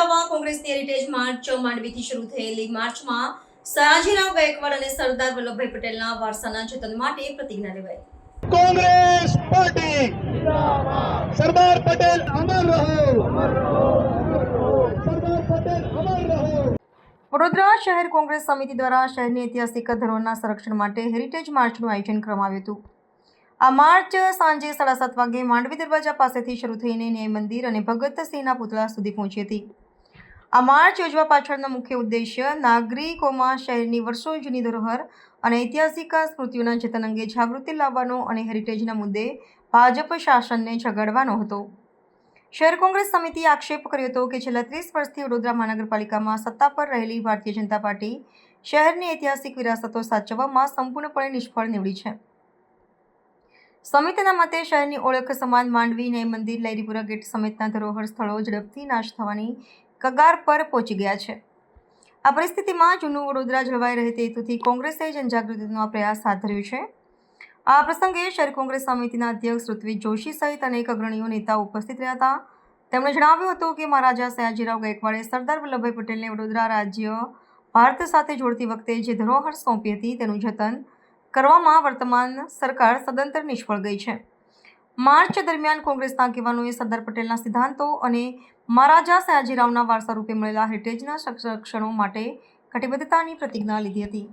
ઓડિશામાં કોંગ્રેસની heritage March માંડવીથી શરૂ થયેલી માર્ચમાં સયાજીરાવ ગાયકવાડ અને સરદાર વલ્લભભાઈ પટેલના વારસાના જતન માટે પ્રતિજ્ઞા લેવાઈ. કોંગ્રેસ પાર્ટી. સરદાર પટેલ અમર રહો. વડોદરા શહેર કોંગ્રેસ સમિતિ દ્વારા શહેરની ઐતિહાસિક ધરોહરના સંરક્ષણ માટે હેરિટેજ માર્ચનું આયોજન કરવામાં આવ્યું હતું. આ માર્ચ સાંજે સાડા સાત વાગે માંડવી દરવાજા પાસેથી શરૂ થઈને ન્યાય મંદિર અને ભગત સિંહના પુતળા સુધી પહોંચી હતી. આ માર્ચ યોજવા પાછળનો મુખ્ય ઉદ્દેશ્ય નાગરિકોમાં શહેરની વર્ષો જૂની ધરોહર અને ઐતિહાસિક સ્મૃતિઓના જતન અંગે જાગૃતિ લાવવાનો અને હેરિટેજના મુદ્દે ભાજપ શાસનને જગાડવાનો હતો. શહેર કોંગ્રેસ સમિતિએ આક્ષેપ કર્યો હતો કે છેલ્લા ત્રીસ વર્ષથી વડોદરા મહાનગરપાલિકામાં સત્તા પર રહેલી ભારતીય જનતા પાર્ટી શહેરની ઐતિહાસિક વિરાસતો સાચવવામાં સંપૂર્ણપણે નિષ્ફળ નીવડી છે. સમિતિના મતે શહેરની ઓળખ સમાન માંડવી, ન્યાય મંદિર લહેરીપુરા ગેટ સમેતના ધરોહર સ્થળો ઝડપથી નાશ થવાની કગાર પર પહોંચી ગયા છે. આ પરિસ્થિતિમાં જૂનું વડોદરા જળવાઈ રહે તે હેતુથી કોંગ્રેસે જનજાગૃતિનો પ્રયાસ હાથ ધર્યો છે. આ પ્રસંગે શહેર કોંગ્રેસ સમિતિના અધ્યક્ષ ઋત્વિજ જોશી સહિત અનેક અગ્રણીઓ નેતાઓ ઉપસ્થિત રહ્યા હતા. તેમણે જણાવ્યું હતું કે મહારાજા સયાજીરાવ ગાયકવાડે સરદાર વલ્લભભાઈ પટેલને વડોદરા રાજ્ય ભારત સાથે જોડતી વખતે જે ધરોહર સોંપી હતી તેનું જતન કરવામાં વર્તમાન સરકાર સદંતર નિષ્ફળ ગઈ છે. માર્ચ દરમિયાન કોંગ્રેસના આગેવાનોએ સરદાર પટેલના સિદ્ધાંતો અને મહારાજા સયાજીરાવના વારસા રૂપે મળેલા હેરિટેજના સંરક્ષણો માટે કટિબદ્ધતાની પ્રતિજ્ઞા લીધી હતી.